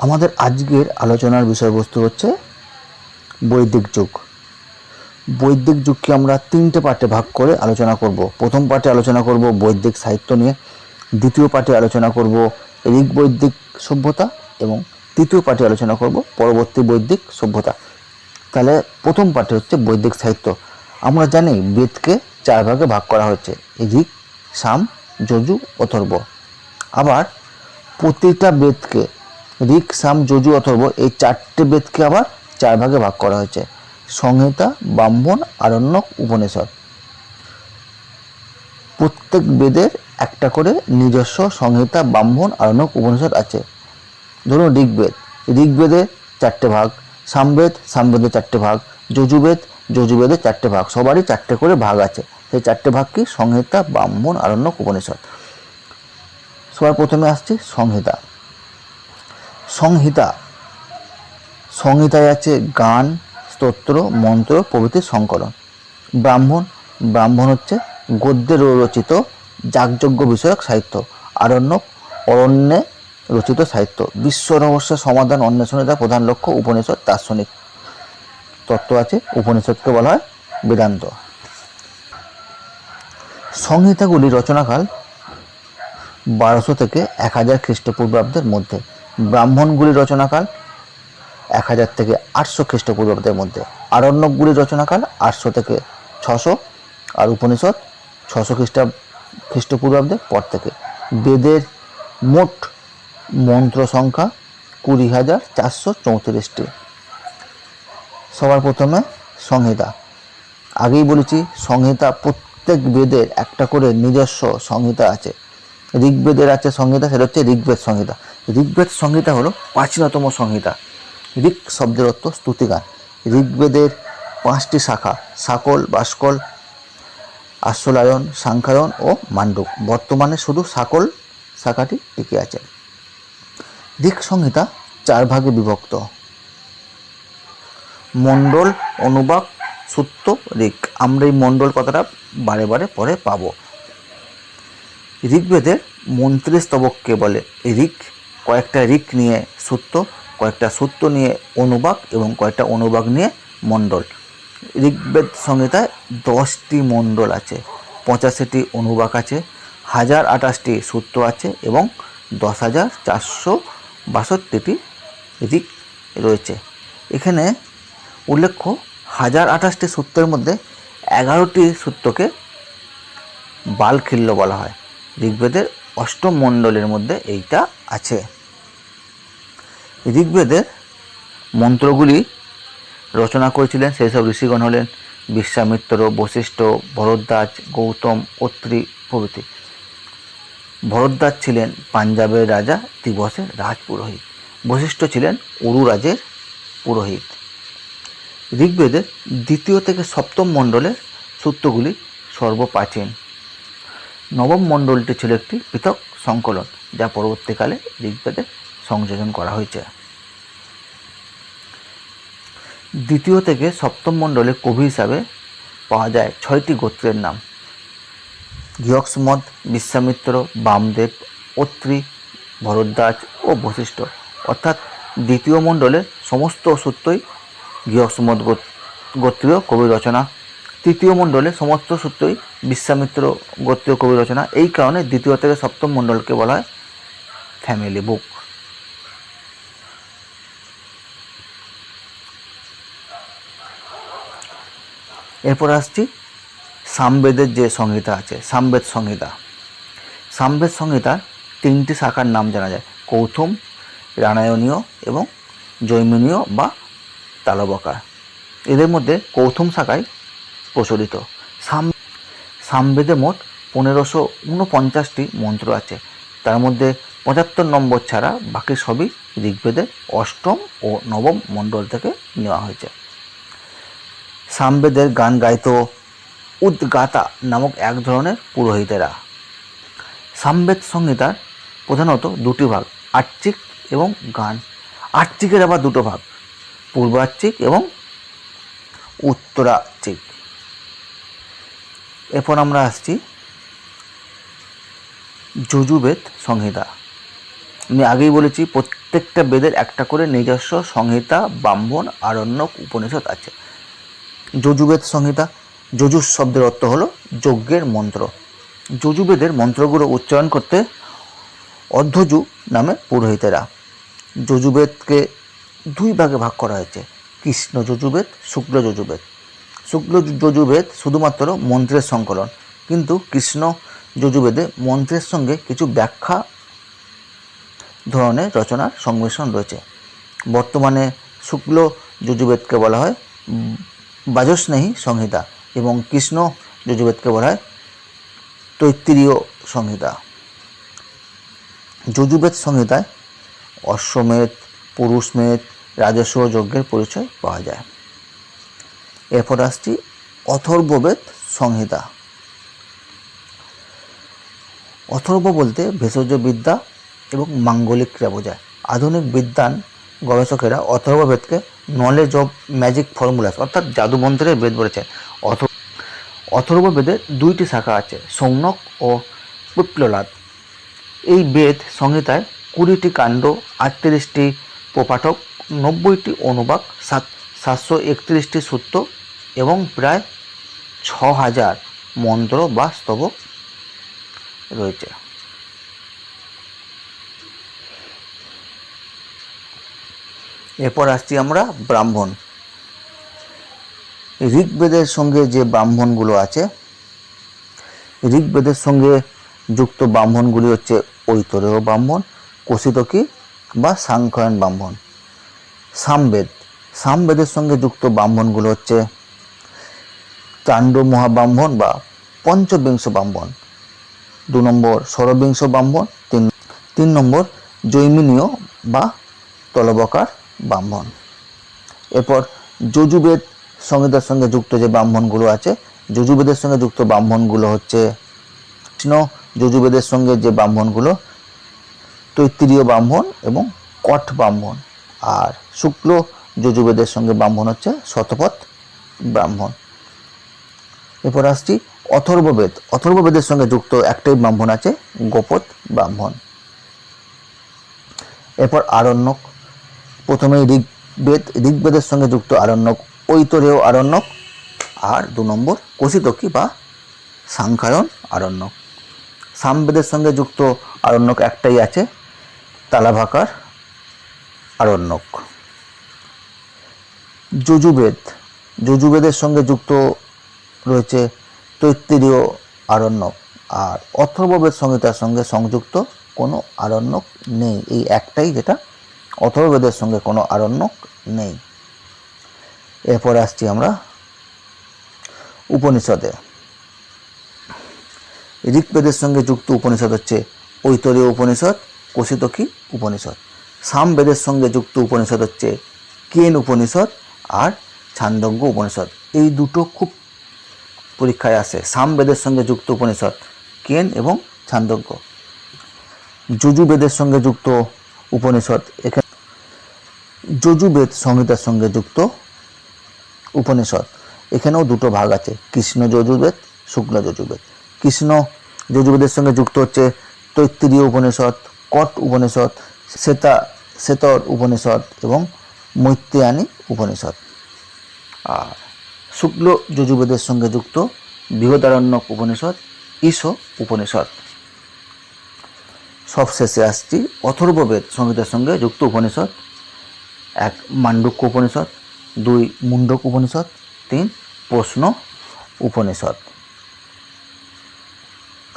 আমাদের আজকের আলোচনার বিষয়বস্তু হচ্ছে বৈদিক যুগ। বৈদিক যুগকে আমরা তিনটে পার্টে ভাগ করে আলোচনা করব। প্রথম পার্টে আলোচনা করব বৈদিক সাহিত্য নিয়ে, দ্বিতীয় পার্টে আলোচনা করব ঋগ বৈদিক সভ্যতা এবং তৃতীয় পার্টে আলোচনা করব পরবর্তী বৈদিক সভ্যতা। তাহলে প্রথম পার্টে হচ্ছে বৈদিক সাহিত্য। আমরা জানি বেদকে চার ভাগে ভাগ করা হচ্ছে ঋগ, সাম, যজু অথর্ব আবার প্রতিটা বেদকে ঋক সাম যজু অথর্ব এই চারটে বেদকে আবার চার ভাগে ভাগ করা হয়েছে। সংহিতা, ব্রাহ্মণ, আরণ্যক, উপনিষদ। প্রত্যেক বেদের একটা করে নিজস্ব সংহিতা, ব্রাহ্মণ, আরণ্যক, উপনিষদ আছে। ধরুন ঋগ্বেদ। ঋগ্বেদে চারটে ভাগ, সামবেদ, সামবেদে চারটে ভাগ, যজুবেদ, যজুবেদে চারটে ভাগ। সবারই চারটে করে ভাগ আছে। সেই চারটে ভাগ কি? সংহিতা, ব্রাহ্মণ, আরণ্যক, উপনিষদ। সবার প্রথমে আসছে সংহিতা। সংহিতা। সংহিতায় আছে গান, স্তোত্র, মন্ত্র প্রভৃতির সংকলন। ব্রাহ্মণ ব্রাহ্মণ হচ্ছে গদ্যের রচিত যাগযজ্ঞ বিষয়ক সাহিত্য। আরণ্যক অরণ্যে রচিত সাহিত্য। বিশ্ব রহস্য সমাধান অন্বেষণে তার প্রধান লক্ষ্য উপনিষদ দার্শনিক। তত্ত্ব আছে, উপনিষদকে বলা হয় বেদান্ত। সংহিতাগুলি রচনাকাল বারোশো থেকে এক হাজার খ্রিস্টপূর্বাব্দের মধ্যে। ব্রাহ্মণগুলি রচনাকাল এক হাজার থেকে আটশো খ্রিস্টপূর্বাব্দের মধ্যে। আরণ্যকগুলির রচনাকাল আটশো থেকে ছশো আর উপনিষদ ছশো খ্রিস্টা খ্রিস্টপূর্বাব্দের পর থেকে। বেদের মোট মন্ত্র সংখ্যা কুড়ি হাজার চারশো চৌত্রিশটি। সবার প্রথমে সংহিতা। আগেই বলেছি, সংহিতা প্রত্যেক বেদের একটা করে নিজস্ব সংহিতা আছে। ঋগ্বেদের আছে সংহিতা, সেটা হচ্ছে ঋগ্বেদ সংহিতা। ঋগ্বেদ সংহিতা হলো প্রাচীনতম সংহিতা। ঋক শব্দের অর্থ স্তুতিগান। ঋগ্বেদের পাঁচটি শাখা, সাকল, বাসকল, আশ্বলায়ন, সাংখ্যায়ন ও মান্ডুক। বর্তমানে শুধু সাকল শাখাটি টিকে আছে। ঋক সংহিতা চার ভাগে বিভক্ত। মণ্ডল, অনুবাক, সূত্র ঋক আমরা এই মণ্ডল কথাটা বারে বারে পরে পাবো। ঋগ্বেদের মন্ত্রী স্তবককে বলে ঋক কয়েকটা ঋক নিয়ে সূত্র, কয়েকটা সূত্র নিয়ে অনুবাক এবং কয়েকটা অনুবাক নিয়ে মণ্ডল। ঋগ্বেদ সংহিতায় দশটি মণ্ডল আছে, পঁচাশিটি অনুবাক আছে, হাজার আঠাশটি সূত্র আছে এবং দশ হাজার চারশো বাষট্টিটি ঋক রয়েছে। এখানে উল্লেখ্য, হাজার আঠাশটি সূত্রের মধ্যে এগারোটি সূত্রকে বালখিল্য বলা হয়। ঋগ্বেদের অষ্টম মণ্ডলের মধ্যে এইটা আছে। ঋগ্বেদের মন্ত্রগুলি রচনা করেছিলেন সেই সব ঋষিগণ হলেন বিশ্বামিত্র, বশিষ্ঠ, ভরদ্বাজ, গৌতম, অত্রি প্রভৃতি। ভরদ্বাজ ছিলেন পাঞ্জাবের রাজা, দিবসের রাজপুরোহিত। বশিষ্ঠ ছিলেন উরু রাজের পুরোহিত ঋগ্বেদের দ্বিতীয় থেকে সপ্তম মণ্ডলের সূত্রগুলি সর্বপ্রাচীন। নবম মণ্ডলটি ছিল একটি পৃথক সংকলন, যা পরবর্তীকালে ঋগ্বেদে সংযোজন করা হয়েছে। দ্বিতীয় থেকে সপ্তম মণ্ডলে কবি হিসাবে পাওয়া যায় ছয়টি গোত্রের নাম। গৃহস্মদ বিশ্বামিত্র, বামদেব, অত্রি, ভরদ্বাজ ও বশিষ্ঠ। অর্থাৎ দ্বিতীয় মণ্ডলের সমস্ত সূত্রই গৃহস্মদ গোত্রীয় কবি রচনা। তৃতীয় মণ্ডলে সমস্ত সূত্রই বিশ্বামিত্র গোত্রীয় কবি রচনা। এই কারণে দ্বিতীয় থেকে সপ্তম মণ্ডলকে বলা হয় ফ্যামিলি বুক এরপর আসছি সামবেদের যে সংহিতা আছে, সামবেদ সংহিতা। সামবেদ সংহিতার তিনটি শাখার নাম জানা যায়, কৌথুম, রানায়নীয় এবং জৈমিনীয় বা তালবকা এদের মধ্যে কৌথুম শাখায় প্রচলিত। সাম, সামবেদে মোট পনেরোশো উনপঞ্চাশটি মন্ত্র আছে। তার মধ্যে পঁচাত্তর নম্বর ছাড়া বাকি সবই ঋগ্বেদের অষ্টম ও নবম মণ্ডল থেকে নেওয়া হয়েছে। সামবেদের গান গাইত উদ্গাতা নামক এক ধরনের পুরোহিতেরা। সামবেদ সংহিতার প্রধানত দুটি ভাগ, আর্চিক এবং গান। আর্চিকের আবার দুটো ভাগ, পূর্বার্চিক এবং উত্তরার্চিক। এরপর আমরা আসছি যজুবেদ সংহিতা আমি আগেই বলেছি, প্রত্যেকটা বেদের একটা করে নিজস্ব সংহিতা ব্রাহ্মণ, আরণ্যক উপনিষদ আছে। যজুবেদ সংহিতা। যজুস শব্দের অর্থ হলো যজ্ঞের মন্ত্র। যজুবেদের মন্ত্রগুলো উচ্চারণ করতে অর্ধযু নামে পুরোহিতেরা। যজুবেদকে দুই ভাগে ভাগ করা হয়েছে, কৃষ্ণ যজুবেদ, শুক্ল যজুবেদ। শুক্ল যজুবেদ শুধুমাত্র মন্ত্রের সংকলন, কিন্তু কৃষ্ণ যজুবেদে মন্ত্রের সঙ্গে কিছু ব্যাখ্যা ধরনের রচনার সংমিশ্রণ রয়েছে। বর্তমানে শুক্ল যজুবেদকে বলা হয় বাজস্নেহী সংহিতা, এবং কৃষ্ণ যজুবেদকে বলা হয় তৈত্তিরীয় সংহিতা। যজুবেদ সংহিতায় অশ্বমেধ, পুরুষমেধ, রাজস্ব যজ্ঞের পরিচয় পাওয়া যায়। এরপর আসছি অথর্ববেদ সংহিতা। অথর্ব বলতে ভেষজ বিদ্যা এবং মাঙ্গলিক ক্রিয়া বোঝায়। আধুনিক বিদ্যান গবেষকেরা অথর্ববেদকে নলেজ অফ ম্যাজিক ফর্মুলাস অর্থাৎ জাদুমন্ত্রের বেদ বলেছেন। অথ অথর্ববেদের দুইটি শাখা আছে, সৌনক ও পিপ্ললাদ এই বেদ সংহিতায় কুড়িটি কাণ্ড, আটত্রিশটি প্রপাঠক, নব্বইটি অনুবাক, সাত সাতশো একত্রিশটি সূত্র এবং প্রায় ছ হাজার মন্ত্র বা স্তবক রয়েছে। এরপর আসছি আমরা ব্রাহ্মণ। ঋগ্বেদের সঙ্গে যে ব্রাহ্মণগুলো আছে, ঋগ্বেদের সঙ্গে যুক্ত ব্রাহ্মণগুলি হচ্ছে ঐতরেয় ব্রাহ্মণ, কৌশিতকী বা সাংখ্যায়ন ব্রাহ্মণ। সামবেদ। সামবেদের সঙ্গে যুক্ত ব্রাহ্মণগুলো হচ্ছে চাণ্ড মহাব্রাহ্মণ বা পঞ্চবিংশ ব্রাহ্মণ। দু নম্বর ষড়বিংশ ব্রাহ্মণ, তিন তিন নম্বর জৈমিনীয় বা তলবকার ব্রাহ্মণ। এরপর যজুবেদ সংহিতার সঙ্গে যুক্ত যে ব্রাহ্মণগুলো আছে, যজুবেদের সঙ্গে যুক্ত ব্রাহ্মণগুলো হচ্ছে কৃষ্ণ, যজুবেদের সঙ্গে যে ব্রাহ্মণগুলো তৈত্তিরীয় ব্রাহ্মণ এবং কঠ ব্রাহ্মণ। আর শুক্ল যজুবেদের সঙ্গে ব্রাহ্মণ হচ্ছে শতপথ ব্রাহ্মণ। এরপর আসছি অথর্ববেদ। অথর্ববেদের সঙ্গে যুক্ত একটাই ব্রাহ্মণ আছে গোপত ব্রাহ্মণ। এরপর আরণ্যক প্রথমে ঋগ্বেদ, ঋগ্বেদের সঙ্গে যুক্ত আরণ্যক ঐতরেয় আরণ্যক আর দু নম্বর কৌশিতকী বা সাংখ্যায়ন আরণ্যক। সামবেদের সঙ্গে যুক্ত আরণ্যক একটাই আছে, তালাভাকার আরণ্যক। যজুবেদ, যজুবেদের সঙ্গে যুক্ত রয়েছে তৈত্তিরীয় আরণ্যক আর অথর্ববেদ সংহিতার সঙ্গে সংযুক্ত কোনো আরণ্যক নেই। এই একটাই যেটা অথর্ববেদের সঙ্গে কোনো আরণ্যক নেই। এরপর আসছি আমরা উপনিষদে। ঋগ্বেদের সঙ্গে যুক্ত উপনিষদ হচ্ছে ঐতরীয় উপনিষদ কৌশিতকী উপনিষদ। সামবেদের সঙ্গে যুক্ত উপনিষদ হচ্ছে কেন উপনিষদ আর ছান্দজ্ঞ উপনিষদ। এই দুটো খুব পরীক্ষায় আসে। সামবেদের সঙ্গে যুক্ত উপনিষদ, কেন এবং ছান্দজ্ঞ যজুবেদের সঙ্গে যুক্ত উপনিষদ এখানে যজুবেদ সংহিতার সঙ্গে যুক্ত উপনিষদ। এখানেও দুটো ভাগ আছে, কৃষ্ণ যজুবেদ, শুক্ল যজুবেদ। কৃষ্ণ যজুবেদের সঙ্গে যুক্ত হচ্ছে তৈত্তিরীয় উপনিষদ, কট উপনিষদ, শ্বেতা, শ্বেতর উপনিষদ এবং মৈত্রেয়ানী উপনিষদ। আর শুক্ল যজুবেদের সঙ্গে যুক্ত বৃহদারণ্যক উপনিষদ, ঈশ উপনিষদ। সবশেষে আসছি অথর্ববেদ সংগীতের সঙ্গে যুক্ত উপনিষদ এক মান্ডুক্য উপনিষদ দুই মুন্ডক উপনিষদ তিন প্রশ্ন উপনিষদ।